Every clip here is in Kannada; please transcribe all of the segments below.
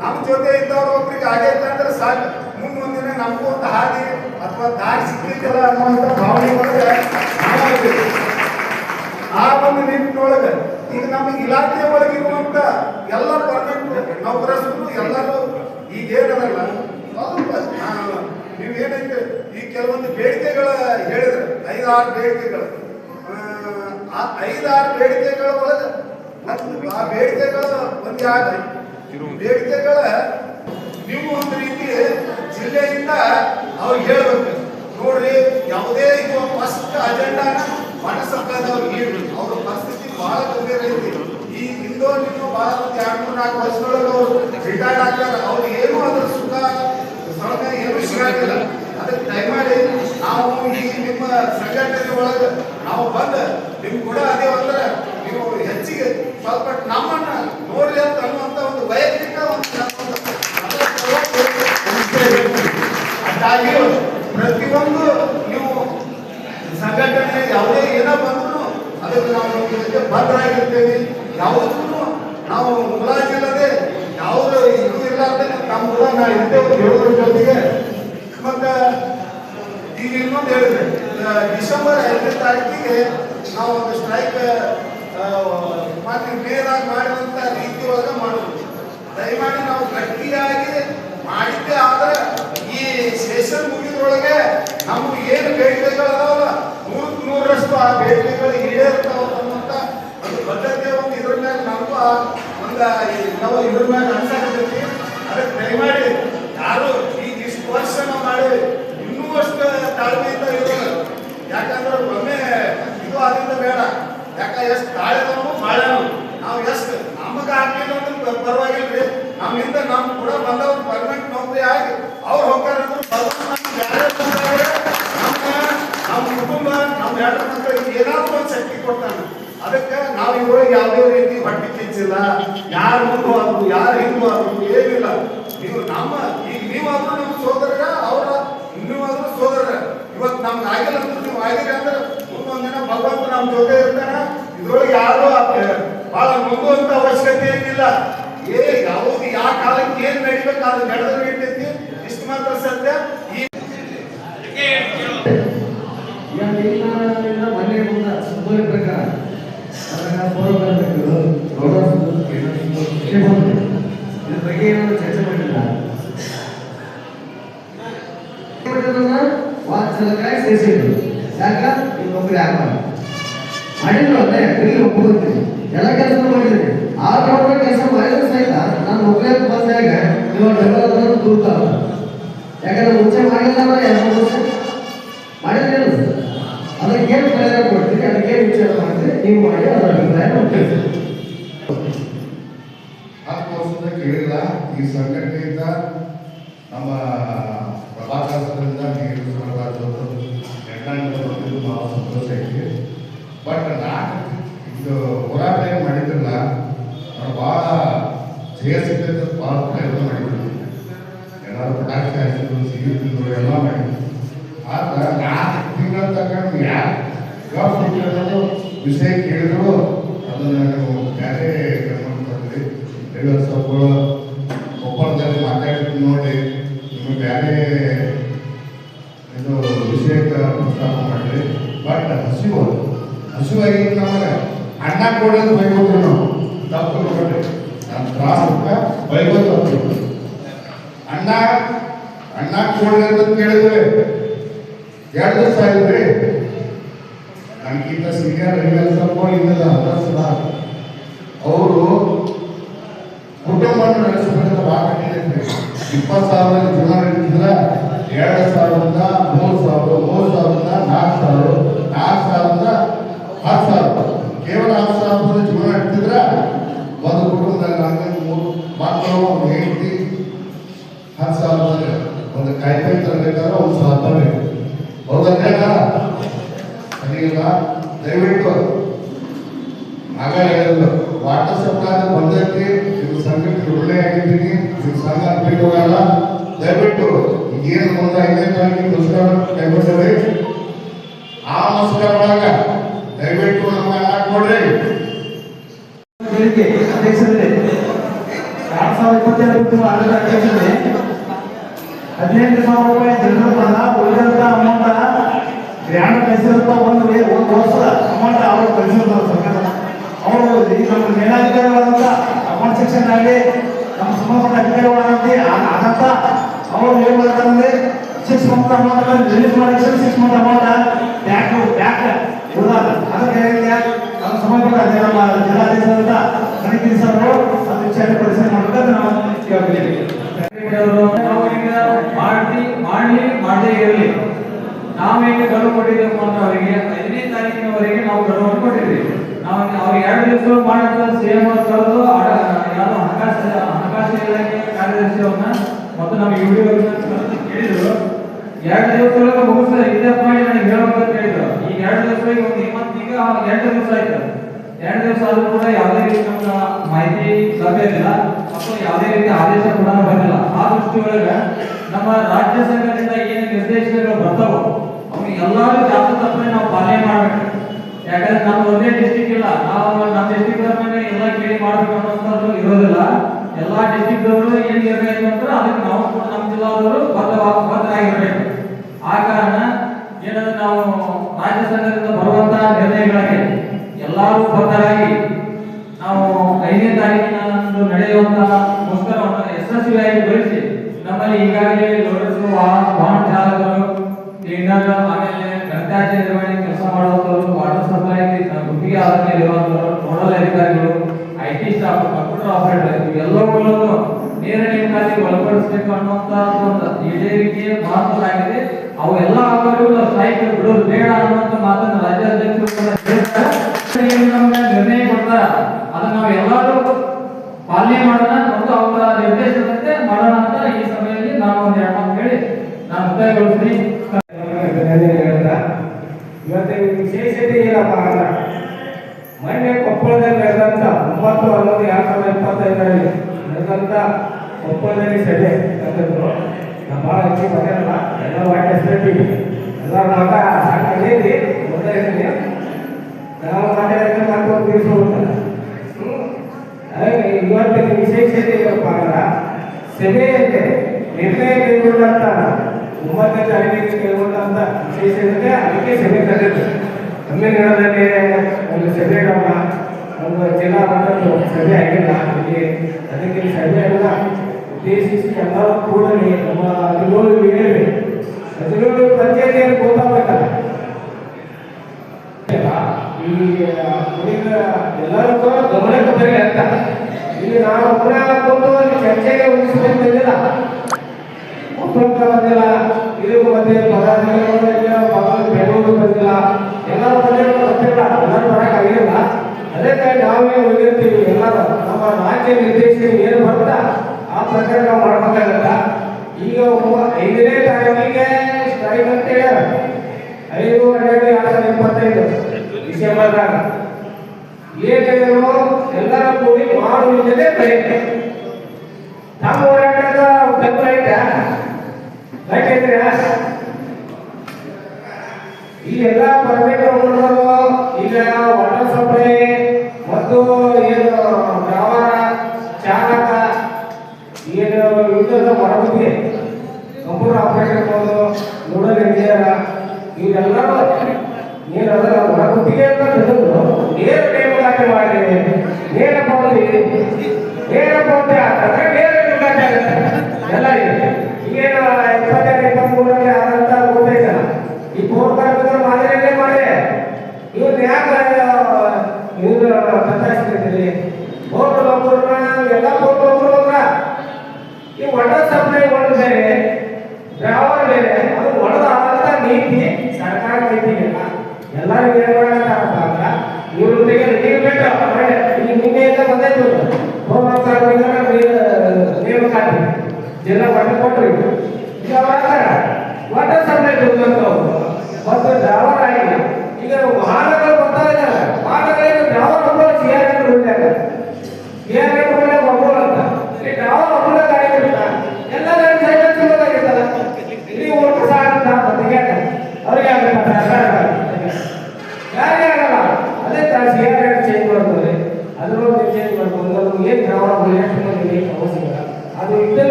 ನಮ್ಮ ಜೊತೆ ಇದ್ದವ್ರು ಒಬ್ರಿಗೆ ಆಗೈತೆ ಅಂದ್ರೆ ಸಾಕು. ಮುಂದೊಂದಿನ ನಮಗೂ ಒಂದು ಹಾದಿ ಅಥವಾ ದಾರಿ ಸಿಗ್ಲಿಕ್ಕಿಲ್ಲ ಅನ್ನುವಂಥ ಭಾವನೆ ಒಳಗೆ ಆ ಒಂದು ನಿಟ್ಟಿನೊಳಗೆ ಈಗ ನಮ್ಮ ಇಲಾಖೆ ಒಳಗೆ ಇರುವಂತ ಎಲ್ಲ ಪರ್ಮನೆಂಟ್ ನೌಕರಸ್ಥರು ಎಲ್ಲರೂ ಈಗ ನೀವು ನೀವೇನೈತೆ ಈ ಕೆಲವೊಂದು ಬೇಡಿಕೆಗಳ ಹೇಳಿದ್ರೆ ಐದಾರು ಬೇಡಿಕೆಗಳು. ಆ, ಐದಾರು ಬೇಡಿಕೆಗಳ ಒಳಗೆ ಆ ಬೇಡಿಕೆಗಳು ಒಂದು ಯಾವ್ದು ಬೇಡಿಕೆಗಳ ನೀವು ಒಂದು ರೀತಿ ಜಿಲ್ಲೆಯಿಂದ ಅವ್ರಿಗೆ ಹೇಳ್ಬೇಕು. ನೋಡ್ರಿ, ಯಾವುದೇ ಇದು ಫಸ್ಟ್ ಅಜೆಂಡಾನ ಮನಸ್ಸಕ್ಕದವ್ರು ಹೇಳಿ ಅವ್ರ ಪರಿಸ್ಥಿತಿ ಬಹಳ ಗಂಭೀರ ಐತಿ. ಈ ಹಿಂದೋ ನೀವು ಒಂದು ಎರಡು ಮೂರು ನಾಲ್ಕು ವರ್ಷದೊಳಗೆ ಅವರು ರಿಟೈರ್ಡ್ ಆಗ್ತಾರೆ ಅವ್ರು ಏನು ಅದ್ರ ಸುಖ ಸೌಲಭ್ಯ ಏನು ಸಿಗಂಗಿಲ್ಲ ಅದಕ್ಕೆ ದಯಮಾಡಿ ನಾವು ಈ ನಿಮ್ಮ ಸಂಘಟನೆ ಒಳಗೆ ನಾವು ಬಂದು, ನಿಮ್ಗೆ ಕೂಡ ಅದೇ ಅಂದ್ರೆ ನೀವು ಹೆಚ್ಚಿಗೆ ಸ್ವಲ್ಪ ನಮ್ಮನ್ನ ನೋಡ್ರಿ ಅಂತ ಒಂದು ವೈಯಕ್ತಿಕ ನಾವು ನಮ್ಮೊಂದು ಅದಾಗಿ ಪ್ರತಿಯೊಂದು ನೀವು ಸಂಘಟನೆ ಯಾವುದೇ ಏನೋ ಬಂದ್ರು ಅದಕ್ಕೆ ನಾವು ಜೊತೆ ಬದ್ಧರಾಗಿರ್ತೇವೆ. ಯಾವುದಕ್ಕೂ ನಾವು ಮುಲಾಜಿಲ್ಲದೆ ಯಾವುದು ಇದು ಇರ್ಲಾರ್ದೆ ನಮ್ಮ ಕೂಡ ನಾವು ಇರ್ತೇವೆ ಹೇಳೋದ್ರ ಜೊತೆಗೆ. ಮತ್ತೆ ಈಗ ಇನ್ನೊಂದು ಹೇಳಿದ್ರೆ ಡಿಸೆಂಬರ್ ಐದನೇ ತಾರೀಕಿಗೆ ನಾವು ಒಂದು ಸ್ಟ್ರೈಕ್ ಮತ್ತೆ ಮೇಲಾಗಿ ಮಾಡಿದಂತ ರೀತಿ ಒಳಗೆ ಮಾಡೋದು. ದಯಮಾಡಿ ನಾವು ಗಟ್ಟಿಯಾಗಿ ಮಾಡಿದ್ದೆ ಆದ್ರೆ ಈ ಸೆಷನ್ ಮುಗಿದ್ರೊಳಗೆ ನಮ್ಗೆ ಏನು ಬೇಡಿಕೆಗಳು ಅದಾವಲ್ಲ ನೂರಕ್ಕೆ ನೂರರಷ್ಟು ಆ ಬೇಡಿಕೆಗಳು ಈಡೇರ್ತಾವ ಅನ್ನುವಂತ ಒಂದು ಬದ್ಧತೆ ಒಂದು ಇದ್ರ ಮೇಲೆ ನಮಗೂ ಒಂದು ನಾವು ಇದ್ರ ಮೇಲೆ ಅನ್ಸಾಕತ್ತೈತಿ. ಅದಕ್ಕೆ ದಯಮಾಡಿ ಯಾರು ಈಗ ಇಷ್ಟು ವರ್ಷ ನಾವು ಮಾಡಿ ಇನ್ನೂ ಅಷ್ಟು ತಾಳ್ಮೆಯಿಂದ ಇರೋದು ಯಾಕಂದ್ರೆ ಒಮ್ಮೆ ಇದು ಆದ್ರಿಂದ ಬೇಡ. ಯಾಕ, ಎಷ್ಟು ತಾಳೆದವನು ಬಾಳೆನು ನಾವು ಎಷ್ಟು ನಮಗೆ ಆಗ್ಲಿಲ್ಲ ಅಂದ್ರೆ ಪರವಾಗಿಲ್ರಿ ನಮ್ಮಿಂದ ನಮ್ ಕೂಡ ಬಂದವ್ರು ಪರ್ಮನೆಂಟ್ ನೌಕರಿ ಆಗಿ ಅವ್ರು ಹೋಗ್ತಾರೆ ಅಂದ್ರೆ ಭಗವಂತ ನಮ್ಗೆ ನಮ್ಮ ಕುಟುಂಬ, ನಮ್ಮ ಎರಡು ಮಕ್ಕಳಿಗೆ ಏನಾದ್ರು ಒಂದು ಶಕ್ತಿ ಕೊಡ್ತಾನೆ ಅದಕ್ಕೆ ನಾವು ಇವ್ರಿಗೆ ಯಾವುದೇ ರೀತಿ ಹೊಟ್ಟೆ ಕಿಚ್ಚಿಲ್ಲ. ಯಾರು ಮುಂದೆ ಆದ್ರು, ಯಾರು ಹಿಂದೂ ಆದ್ರು ಏನಿಲ್ಲ. ನೀವು ನಮ್ಮ ಈಗ ನೀವಾದ್ರೂ ನಮ್ಮ ಸೋದರ ಅವರ ನೀವಾದ್ರೂ ಸೋದರ ಇವತ್ತು ನಮ್ಗೆ ಆಗಿಲ್ಲ ನೀವು ಆಗಿಲ್ಲ ಅಂದ್ರೆ ಮುಂದೊಂದಿನ ದಿನ ಭಗವಂತ ನಮ್ಮ ಜೊತೆ ಇರ್ತಾನ ಇದ್ರೊಳಗೆ ಯಾರು ಬಹಳ ನುಗ್ಗುವಂತ ಅವಶ್ಯಕತೆ ಏನಿಲ್ಲ. ಏ ಯಾವಾಗ ಯಾವ ಕಾಲಕ್ಕೆ ಏನ್ ನಡಿಬೇಕು, ಅದು ನಡೆದ್ರೆ ಇಷ್ಟು ಮಾತ್ರ ಸತ್ಯ. ಈ ಈಗ ಇಲ್ಲ ಮನೆ ಮುಂದ ಸುಮ್ಮನೆ ಪ್ರಕಾರ ಅದನ್ನ ಫೋನ್ ಮಾಡಬೇಕು ಗೌರವ ಇದ್ರ ಬಗ್ಗೆ ಏನಾದ್ರು ಚರ್ಚೆ ಮಾಡಿಲ್ಲ ವಾತ್ಸಲಕಾಯಿ ಸೇರಿಸಿದ್ರು ಯಾಕ ಈ ನೌಕರಿ ಆಗಬಾರ್ದು ಮಾಡಿದ್ರು ಅದೇ ಇಲ್ಲಿ ಒಪ್ಪಿಕೊಳ್ತೀನಿ ಎಲ್ಲ ಕೆಲಸ ಮಾಡಿದ್ದೀನಿ ಆ ಪ್ರಕಾರ ಕೆಲಸ ಮಾಡಿದ್ರು ಸಹಿತ ನಾನು ನೌಕರಿ ನೀವು ಡೆವಲಪ್ ದೂರ್ತಾವ ಯಾಕಂದ್ರೆ ಮುಂಚೆ ಮಾಡಿಲ್ಲ ಅಂದ್ರೆ ಎರಡು ವರ್ಷ ಮಾಡಿದ್ರೇನು ಅದಕ್ಕೆ ಏನು ಪ್ರೇರಣೆ ಕೊಡ್ತೀರಿ ಅದಕ್ಕೆ ವಿಚಾರ ಮಾಡಿದ್ರೆ ನೀವು ಮಾಡಿ, ಅದರ ಅಭಿಪ್ರಾಯ. ಹತ್ತು ಕೇಳಿಲ್ಲ, ಈ ಸಂಘಟನೆಯಿಂದ ನಮ್ಮ ಪ್ರಭಾಕರದಿಂದ ನೀರು ಸರಬರಾಜು ಬಂದಿದ್ದು ಬಹಳ ಸಂತೋಷ ಐತಿ ಬಟ್ ನಾನು ಇದು ಹೋರಾಟ ಏನು ಮಾಡಿದ್ರಲ್ಲ ಭಾಳ ಜಯಿಸಿದ್ದ ಭಾಳ ಪ್ರಯತ್ನ ಪಟಾಕಿ ಹಾಕಿದ್ರು ಎಲ್ಲ ಮಾಡಿದ್ರು ಆದ್ರೆ ನಾಲ್ಕು ತಿಂಗಳ ಯಾರು ವಿಷಯ ಕೇಳಿದ್ರು ಅದನ್ನ ಬೇರೆ ಗಮನ ತಂದ್ರಿ ಐವತ್ತು ಸಾವಿರ ಒಪ್ಪಂದದಲ್ಲಿ ಮಾತಾಡಿದ್ದು ನೋಡಿ, ನಿಮಗೆ ಬೇರೆ ಇದು ವಿಷಯ ಪ್ರಸ್ತಾಪ ಮಾಡಿರಿ. ಬಟ್ ಹಸಿವು ಹಸಿವಾಗಿ ನಮಗೆ ಅಣ್ಣ ಕೊಡೋದು ಬೈಬೋದು ನಾವು. ತಪ್ಪು ತಗೊಂಡ್ರಿ ನಾನು ತ್ರಾಸ ಬೈಬೋದು ಅಣ್ಣ ಅಣ್ಣ ಕೊಡ್ಲಿ ಅಂತ ಕೇಳಿದ್ರೆ ಎರಡು ದಿವಸ ಆಯ್ತು ನನಗಿಂತ ಸೀನಿಯರ್ ಸ್ವಲ್ಪ ಇನ್ನದ ಅಭ್ಯಾಸ ಅವರು ಕುಟುಂಬ ನಡೆಸಬೇಕಂತ ಇಪ್ಪತ್ತು ಸಾವಿರ ನಡೆಸಿದ್ರೆ ಎರಡು ಸಾವಿರದಿಂದ ಮೂರು ಸಾವಿರ ಮೂರು ಸಾವಿರದಿಂದ ನಾಲ್ಕು ಸಾವಿರ ನಾಲ್ಕು ಸಾವಿರದಿಂದ ಹತ್ತು ಸಾವಿರ ಕೇವಲ ಹತ್ತು ಸಾವಿರದ ಜೀವನ ನಡೆಸಿದ್ರೆ ಒಂದು ಕುಟುಂಬದಲ್ಲಿ ನಾಲ್ಕು ಮೂರು ಮಕ್ಕಳು ಒಂದು ಹೆಂಡತಿ ಹತ್ತು ಸಾವಿರದಲ್ಲಿ ಒಂದು ಕಾಯಿಪಲ್ಲೆ ತರಬೇಕಾದ್ರೆ ಒಂದು ಸಾವಿರ ತರಬೇಕು ಹೌದಲ್ಲ ಸರಿಯಿಲ್ಲ ದಯವಿಟ್ಟು ಆಗ ಹೇಳಿದ್ರು ವಾಟರ್ ಸಪ್ಲೈ ಬಂದೈತಿ ಇದು ಸಂಘಕ್ಕೆ ಒಳ್ಳೆ ಆಗಿದ್ದೀನಿ ಇದು ಸಂಘ ಬಿಟ್ಟು ಹೋಗಲ್ಲ ದಯವಿಟ್ಟು ಏನು ಒಂದು ಐದನೇ ತಾರೀಕಿಗೆ ಮುಸ್ಕರ ಕೈಗೊಂಡ್ರಿ ಆ ಮುಸ್ಕರ ಒಳಗ ದಯವಿಟ್ಟು ನಮ್ಮ ಎಲ್ಲ ಕೊಡ್ರಿ ಹೇಳಿಕೆ ಅಧ್ಯಕ್ಷರೇ ಎರಡ್ ಸಾವಿರದ ಇಪ್ಪತ್ತೆರಡು ಆಡಳಿತ ಅಧ್ಯಕ್ಷತೆ ಹದಿನೆಂಟು ಸಾವಿರ ರೂಪಾಯಿ ಜನರಲ್ ಫಂಡ ಉಳಿದಂತ ಅಮೌಂಟ್ ಗ್ರ್ಯಾಂಡ್ ಕಳಿಸಿದಂತ ಒಂದು ವೇ- ಒಂದು ವರ್ಷದ ಅಮೌಂಟ್ ಅವರು ಕಳಿಸಿರ್ತಾರೆ ಸರ್ಕಾರ ಅವರು ಈ ನಮ್ಮ ಮೇಲಾಧಿಕಾರಿಗಳಾದಂತ ಅಕೌಂಟ್ ಸೆಕ್ಷನ್ ಆಗಲಿ ನಮ್ಮ ಸಂಬಂಧಪಟ್ಟ ಅಧಿಕಾರಿಗಳಾಗಲಿ ಆದಂತ ಅವರು ಏನ್ ಮಾಡ್ತಾರೆ ಸಿಕ್ಸ್ ಮಂತ್ ಅಮೌಂಟ್ ರಿಲೀಸ್ ಮಾಡಿ six month amount back back ಉಳಿದಾಗ ಅದಕ್ಕೆ ಸಂಬಂಧಪಟ್ಟ ನಮ್ಮ ಜಿಲ್ಲಾಧೀಶರಾದಂತ ಕನಿಕಿ ಸರ್ ಅದು ವಿಚಾರ ಪರಿಶೀಲನೆ ಮಾಡಬೇಕಾದ್ರೆ ನಾವು ಈಗ ಮಾಡಿ ಮಾಡಲಿ, ಮಾಡದೇ ಇರಲಿ. ನಾವು ಹೇಗೆ ಗಡುವು ಕೊಟ್ಟಿದ್ದೇವೆ ಅಂತ ಅವರಿಗೆ, ಐದನೇ ತಾರೀಕಿನವರೆಗೆ ನಾವು ಗಡುವನ್ನು ಕೊಟ್ಟಿದ್ದೇವೆ. ನಾವು ಅವ್ರಿಗೆ ಎರಡು ದಿವಸ ಮಾಡಿದ ಸೇಮ್ ಕರೆದು ಯಾರು ಹಣಕಾಸು ಹಣಕಾಸು ಇಲಾಖೆ ಕಾರ್ಯದರ್ಶಿಯವ್ರನ್ನ ಮತ್ತು ನಮ್ಮ ಯು ಡಿ ಕೇಳಿದ್ರು. ಎರಡು ದಿವಸದೊಳಗೆ ಮುಗಿಸ ಇದೇ ಪಾಯಿಂಟ್ ನನಗೆ ಹೇಳ್ಬೇಕಂತ ಹೇಳಿದ್ರು ಈಗ ಎರಡು ದಿವಸ ಈಗ ಒಂದು ಇಪ್ಪತ್ತೀಗ ಎರಡು ದಿವಸ ಆಯ್ತು. ಎರಡು ದಿವಸ ಆದ್ರೂ ಕೂಡ ಯಾವುದೇ ರೀತಿ ನಮ್ಗೆ ಮಾಹಿತಿ ಲಭ್ಯ ಇಲ್ಲ ಮತ್ತು ಯಾವುದೇ ರೀತಿ ಆದೇಶ ಕೂಡ ಬಂದಿಲ್ಲ. ಆ ದೃಷ್ಟಿಯೊಳಗೆ ನಮ್ಮ ರಾಜ್ಯ ಸರ್ಕಾರದಿಂದ ಏನು ನಿರ್ದೇಶನಗಳು ಬರ್ತಾವ ಎಲ್ಲರೂ ಜಾತಿ ತಪ್ಪನೆ ನಾವು ಪಾಲನೆ ಮಾಡ್ಬೇಕು. ಯಾಕಂದ್ರೆ ನಮ್ಮ ಒಂದೇ ಡಿಸ್ಟಿಕ್ ಇಲ್ಲ. ನಾವು ನಮ್ಮ ಡಿಸ್ಟಿಕ್ ಮೇಲೆ ಎಲ್ಲ ಕೇಳಿ ಮಾಡಬೇಕು ಅನ್ನೋಂಥದ್ದು ಇರೋದಿಲ್ಲ. ಎಲ್ಲಾ ಡಿಸ್ಟಿಕ್ ಅವರು ಏನ್ ಇರಬೇಕು ಅಂದ್ರೆ ಅದಕ್ಕೆ ನಾವು ಕೂಡ ನಮ್ಮ ಜಿಲ್ಲಾದವರು ಬದ್ಧ ಬದ್ಧರಾಗಿರ್ಬೇಕು. ಆ ಕಾರಣ ಏನಂದ್ರೆ ನಾವು ರಾಜ್ಯ ಸಂಘದಿಂದ ಬರುವಂತಹ ನಿರ್ಣಯಗಳಿಗೆ ಎಲ್ಲರೂ ಬದ್ಧರಾಗಿ ನಾವು ಐದನೇ ತಾರೀಕಿನ ನಡೆಯುವಂತಹ ಮುಷ್ಕರವನ್ನು ಯಶಸ್ವಿಯಾಗಿ ಆಪರೇಟರ್ ಎಲ್ಲವುಗಳನ್ನು ನೇರ ನೇಮಕಾತಿ ಒಳಪಡಿಸಬೇಕು ಅನ್ನುವಂತ ಒಂದು ಈಡೇರಿಕೆ ಮಹತ್ವದಾಗಿದೆ ಅವು ಎಲ್ಲ ಆಗೋರಿಗೂ ಸ್ಟ್ರೈಕ್ ಬಿಡೋದು ಬೇಡ ಅನ್ನುವಂತ ಮಾತನ್ನು ರಾಜ್ಯಾಧ್ಯಕ್ಷರು ಕೂಡ ಹೇಳ್ತಾರೆ. ಏನು ನಮ್ಗೆ ನಿರ್ಣಯ ಕೊಡ್ತಾರ ಅದನ್ನ ನಾವು ಎಲ್ಲರೂ ಪಾಲನೆ ಮಾಡೋಣ ಮತ್ತು ಅವರ ನಿರ್ದೇಶನದಂತೆ ಮಾಡೋಣ ಅಂತ ಈ ಸಮಯದಲ್ಲಿ ನಾನು ಒಂದು ಎರಡು ಮಾತು ಹೇಳಿ ನಾನು ಮುಕ್ತಾಯಗೊಳಿಸ್ತೀನಿ ಇವತ್ತಿನ ವಿಶೇಷತೆ ಏನಪ್ಪ ಅಂದ್ರೆ ಮೊನ್ನೆ ಕೊಪ್ಪಳದಲ್ಲಿ ನಡೆದಂತ ಒಂಬತ್ತು ಹನ್ನೊಂದು ಎರಡ್ ಸಾವಿರದ ಇಪ್ಪತ್ತೈದರಲ್ಲಿ ನಡೆದಂತ ಕೊಪ್ಪಳದಲ್ಲಿ ಸಭೆ ನಡೆದಿದ್ರು ನಮ್ಮ ಭಾಳ ಹೆಚ್ಚು ಬರೆಯಲ್ಲ ಎಲ್ಲ ವಾಟ್ಯ ಹೇಳ್ತೀವಿ ಎಲ್ಲರ ಮಗ ಸಾಕಾಗೈತಿ ಗೊತ್ತಾಯ್ತೀನಿ ನಾವು ಮಾತಾಡಿದ್ರೆ ಮತ್ತೆ ಒಂದು ದಿವಸ ಹೋಗ್ತಾರೆ ಹಾಗೆ ಇವತ್ತಿನ ವಿಶೇಷತೆ ಏನಪ್ಪ ಅಂದ್ರೆ ಸಭೆಯಲ್ಲಿ ನಿರ್ಣಯ ಕೈಗೊಂಡಂತ ಒಂಬತ್ತನೇ ತಾರೀಕಿಗೆ ಕೈಗೊಂಡಂತ ವಿಶೇಷತೆ ಅದಕ್ಕೆ ಸಭೆ ಕರೆದಿತ್ತು ತಮಿಳುನಾಡಲ್ಲಿ ಒಂದು ಸಭೆ ನಮ್ಮ ಒಂದು ಜಿಲ್ಲಾ ಮಟ್ಟದ ಸಭೆ ಆಗಿಲ್ಲ ಇಲ್ಲಿ ಅದಕ್ಕೆ ಈ ಸಭೆ ಎಲ್ಲ ಉದ್ದೇಶಿಸಿ ಎಲ್ಲರೂ ಕೂಡಲಿ ನಮ್ಮ ಹದಿನೇಳು ಹೇಳಿ ಹದಿನೇಳು ಪಂಚಾಯತಿಯಲ್ಲಿ ಗೊತ್ತಾಗಬೇಕಲ್ಲ ಈ ಉಳಿದ ಎಲ್ಲರೂ ಕೂಡ ಗಮನಕ್ಕೆ ಬರಲಿ ಅಂತ ಇಲ್ಲಿ ನಾವು ಒಬ್ಬರ ಬಂದು ಅಲ್ಲಿ ಚರ್ಚೆಗೆ ಉಳಿಸ್ಬೇಕು ಬಂದಿಲ್ಲ ಒಬ್ಬರಕ್ಕ ಬಂದಿಲ್ಲ ಇದಕ್ಕೂ ಬಂದಿಲ್ಲ ಪದಾಧಿಕಾರಿಗಳು ಬಂದಿಲ್ಲ ಪದ ಬೆಂಗಳೂರು ಬಂದಿಲ್ಲ ಎಲ್ಲರೂ ಬಂದಿಲ್ಲ ಗೊತ್ತಿಲ್ಲ ಎಲ್ಲರೂ ಬರಕ್ ಆಗಿಲ್ಲ ಅದಕ್ಕೆ ನಾವೇ ಹೋಗಿರ್ತೀವಿ ಎಲ್ಲರೂ ನಮ್ಮ ನಿರ್ದೇಶನ ಏನು ಬರ್ತಾ ಆ ಪ್ರಕಾರ ನಾವು ಮಾಡ್ಬೇಕಾಗತ್ತ? ಈಗ ಐದನೇ ತಾರೀಕಿಗೆ ಸ್ಟ್ರೈಕ್ ಅಂತ ಹೇಳ್ಯಾರ. ಐದು, ಹನ್ನೆರಡು, ಎರಡ್ ಸಾವಿರದ ಇಪ್ಪತ್ತೈದು. ಡಿಸೆಂಬರ್ದಾಗ. ಏನೇನು ಎಲ್ಲರ ಕೂಡಿ ಮಾಡುವುದೇ ಪ್ರಯತ್ನ. ನಮ್ಮ ಹೋರಾಟದ ಬೆಂಬಲ ಐತೆ? ಯಾಕೆಂದ್ರೆ ಈ ಎಲ್ಲ ಪರ್ಮಿಟ್ ಈಗ ವಾಟರ್ ಸಪ್ಲೈ ಮತ್ತು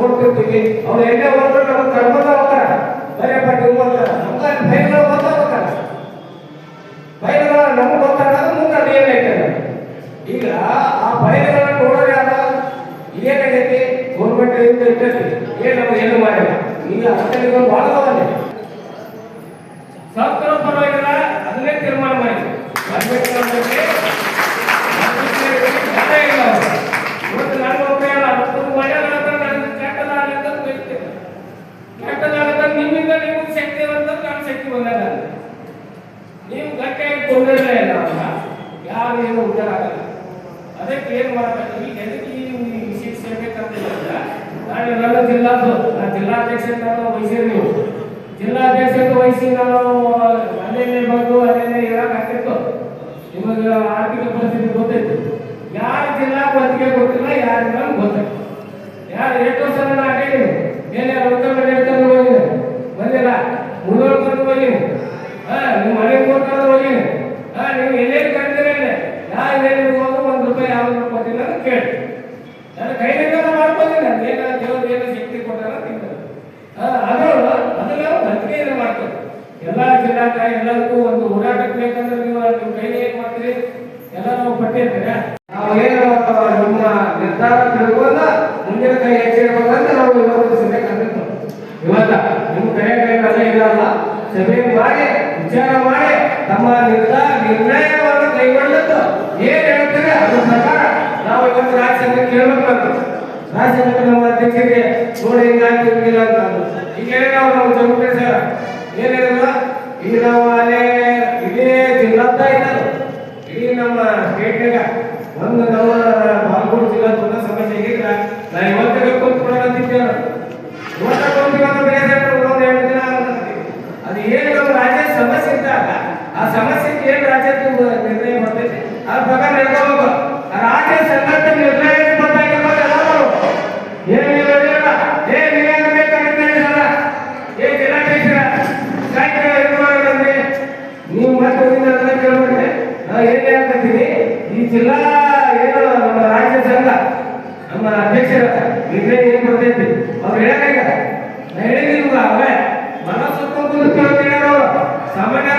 ಗಮನ ತಗೊಳ್ತಿರ್ತೀವಿ ಅವ್ರು ಎಲ್ಲೇ ಹೋದ್ರು ನಮ್ಮ ಕರ್ಮದ ಹೋಗ್ತಾರ ನೀವು ಅಂತಾರ ನಮ್ಗೆ ಭಯಗಳು ಗೊತ್ತಾಗ್ತಾರ ಭಯಗಳ ನಮ್ಗೆ ಗೊತ್ತಾಗೋದು ಮುಂದೆ ಅದು ಏನೈತೆ ಈಗ ಆ ಭಯಗಳ ನೋಡೋರು ಯಾರು? ಏನಾಗೈತಿ ಗೌರ್ಮೆಂಟ್ ಇಂದ ಇರ್ತೈತಿ ನಮ್ಗೆ ಏನು ಮಾಡಿಲ್ಲ. ಈಗ ಅರ್ಥಗಳು ಭಾಳ ಸತ್ತರ ಪರವಾಗಿಲ್ಲ. ಅದನ್ನೇ ತೀರ್ಮಾನ ಮಾಡಿ ಬರ್ಬೇಕು ಅನ್ನೋದಕ್ಕೆ ಯಾರೇ ಇಲ್ಲ ಅವ್ರು. ಇವತ್ತು ನನ್ನ ಒಬ್ಬನೇ ಅಲ್ಲ ಅವತ್ತು ಮಾಡ್ಯಾರ ನಾನು ಕೆಟ್ಟದಾಗಲಿ ಅಂತ ಬೈತೇನೆ ಕೆಟ್ಟದಾಗತ್ತ ನಿಮ್ಮಿಂದ ನಿಮಗೆ ಶಕ್ತಿ ಬಂದ್ರೆ ನಾನು ಶಕ್ತಿ ಬಂದಾಗ ನೀವು ಗಟ್ಟಿಯಾಗಿ ತೊಂದರೆ ಇಲ್ಲ ಅಲ್ಲ ಯಾರು ಏನು ಉದ್ದಾರ ಆಗಲ್ಲ ಅದಕ್ಕೆ ಏನು ಮಾಡಬೇಕು ಈಗ ಎದಕ್ಕೆ ಈ ವಿಷಯ ಸೇರ್ಬೇಕಂತಂದ್ರೆ ನಾನು ನನ್ನ ಜಿಲ್ಲಾದು ಆ ಜಿಲ್ಲಾಧ್ಯಕ್ಷ ನಾನು ವಹಿಸಿರಿ ನೀವು ಜಿಲ್ಲಾಧ್ಯಕ್ಷರು ವಹಿಸಿ ನಾನು ಅಲ್ಲೇನೆ ಬಂದು ಅಲ್ಲೇನೆ ಇರಕ್ಕೆ ಆಗ್ತಿತ್ತು ನಿಮಗೆ ಆರ್ಥಿಕ ಪರಿಸ್ಥಿತಿ ಗೊತ್ತೈತಿ ಯಾರ ಜಿಲ್ಲಾ ಒತ್ತಿಗೆ ಗೊತ್ತಿಲ್ಲ ಯಾರಿಲ್ಲ ಗೊತ್ತಾಯ್ತು ಯಾರು ಎಷ್ಟು ವರ್ಷ ನಾನು ಹಾಕಿದ್ದೀನಿ ಏನೇ ಉತ್ತರ ಹೇಳ್ಕೊಂಡು ಹೋಗಿದ್ದೀನಿ ಬಂದಿಲ್ಲ ಮುನ್ನೂರು ಹೋಗಿದ್ದೀನಿ ಹಾ ನಿಮ್ಮ ಮನೆ ಕೊಡ್ಕೊಂಡು ಹೋಗಿನಿ ಹಾ ನೀವು ಎಲ್ಲೇನು ಕರ್ತೀರಲ್ಲ ಯಾವ ಏನೇನು ಹೋದ್ರು ಒಂದು ರೂಪಾಯಿ ಯಾವ್ದು ಕೊಟ್ಟಿಲ್ಲ ಅಂತ ಕೇಳಿ ನಾನು ಕೈಲಿಂದ ಮಾಡ್ಕೊಂಡಿಲ್ಲ ಏನು ದೇವ್ರು ಏನು ಶಕ್ತಿ ಕೊಟ್ಟಾರ ತಿಂತಾರೆ ಹಾ ಅದು ಅದನ್ನ ನಾವು ನಂಬಿಕೆಯಿಂದ ಮಾಡ್ತೀವಿ ಎಲ್ಲ ಎಲ್ಲರಿಗೂ ಒಂದು ಹೋರಾಟಕ್ಕೆ ಬೇಕಂದ್ರೆ ನೀವು ನಿಮ್ಮ ಕೈಲಿ ಏನ್ ಮಾಡ್ತೀರಿ? ಎಲ್ಲ ನಾವು ಪಟ್ಟಿರ್ತೀರ? ನಾವು ಏನು ನಮ್ಮ ನಿರ್ಧಾರ ತಿಳ್ಕೊಂಡ ಮುಂದಿನ ಕೈ ಹೆಚ್ಚಿರ್ಬೇಕಂತ ನಾವು ಇವತ್ತು ಸಭೆ ಇವತ್ತ ನಿಮ್ಮ ಕೈ ಅಲ್ಲ? ಇರಲ್ಲ ಸಭೆ ಮಾಡಿ, ವಿಚಾರ ಮಾಡಿ, ತಮ್ಮ ನಿರ್ಧಾರ ನಿರ್ಣಯವನ್ನು ಕೈಗೊಳ್ಳದ್ದು ಏನ್ ಹೇಳ್ತಾರೆ? ಅದ್ರ ಪ್ರಕಾರ ನಾವು ಇವತ್ತು ರಾಜ್ಯ ಸಂಘ ಕೇಳ್ಬೇಕು ರಾಜ್ಯ ಸಂಘ ನಮ್ಮ ಅಧ್ಯಕ್ಷರಿಗೆ ನೋಡಿ ಹಿಂಗಾಗಿ ಅಂತ ಈಗ ಹೇಳಿದ್ರು ನಾವು ಜಮಖಂಡಿ ಸರ್? ಏನ್ ಈಗ ನಾವು ಅಲ್ಲೇ ಇಡೀ ಜಿಲ್ಲಾ ಇದ್ದಾರೆ ಇಡೀ ನಮ್ಮ ಸ್ಟೇಟ್ನಾಗ ಒಂದು ನಮ್ಮ ಬಾಲ್ಕೋಟ್ ಜಿಲ್ಲಾ ಸಮಸ್ಯೆ ಈಗ ನಾ ಇವತ್ತಿಗೆ ಕೂತ್ಕೊಳ್ಳೋಣ ಅಂತಿದ್ದೇವೆ ಇವತ್ತ ಕೂತ್ಕೊಳ್ಳೋದು ಬೇರೆ ಒಂದು ಎರಡು ದಿನ ಆಗತ್ತೆ. ಅದು ಏನು ನಮ್ಮ ರಾಜ್ಯ ಸಮಸ್ಯೆ ಇದ್ದಾಗ ಆ ಸಮಸ್ಯೆಗೆ ಏನು ರಾಜ್ಯದ ನಿರ್ಣಯ ಬರ್ತೈತಿ ಅದ್ರ ಪ್ರಕಾರ ನಡ್ಕೋಬೇಕು ಆ ರಾಜ್ಯ ಸಂಘಟನೆ ನಿರ್ಣಯ ಗೊತ್ತಾಗಿರ್ಬೇಕು ಎಲ್ಲರೂ ಏನಿಲ್ಲ ಏನಿಲ್ಲ ಏ ನೀವೇನು ಬೇಕಾಗಿತ್ತು ಹೇಳಿ ಸರ ಏ ಜಿಲ್ಲಾಧ್ಯಕ್ಷರ ಸಾಯಂಕಾಲ ಇದು ಮಾಡೋದಂದ್ರೆ ನೀವು ಮತ್ತೆ ಮುಂದಿನ ಅದನ್ನ ಕೇಳ್ಬಿಟ್ರೆ ನಾ ಏನ್ ಹೇಳ್ತೀನಿ ಈ ಜಿಲ್ಲಾ ಏನು ನಮ್ಮ ರಾಜ್ಯ ಸಂಘ, ನಮ್ಮ ಅಧ್ಯಕ್ಷರ ನಿರ್ಣಯ ಏನ್ ಬರ್ತೈತಿ ಅವ್ರು ಹೇಳಕ್ಕಾಗ ಹೇಳಿದ್ರು ಅವೇ ಮನಸ್ಸು ಹೇಳ್ಯಾರ ಸಾಮಾನ್ಯ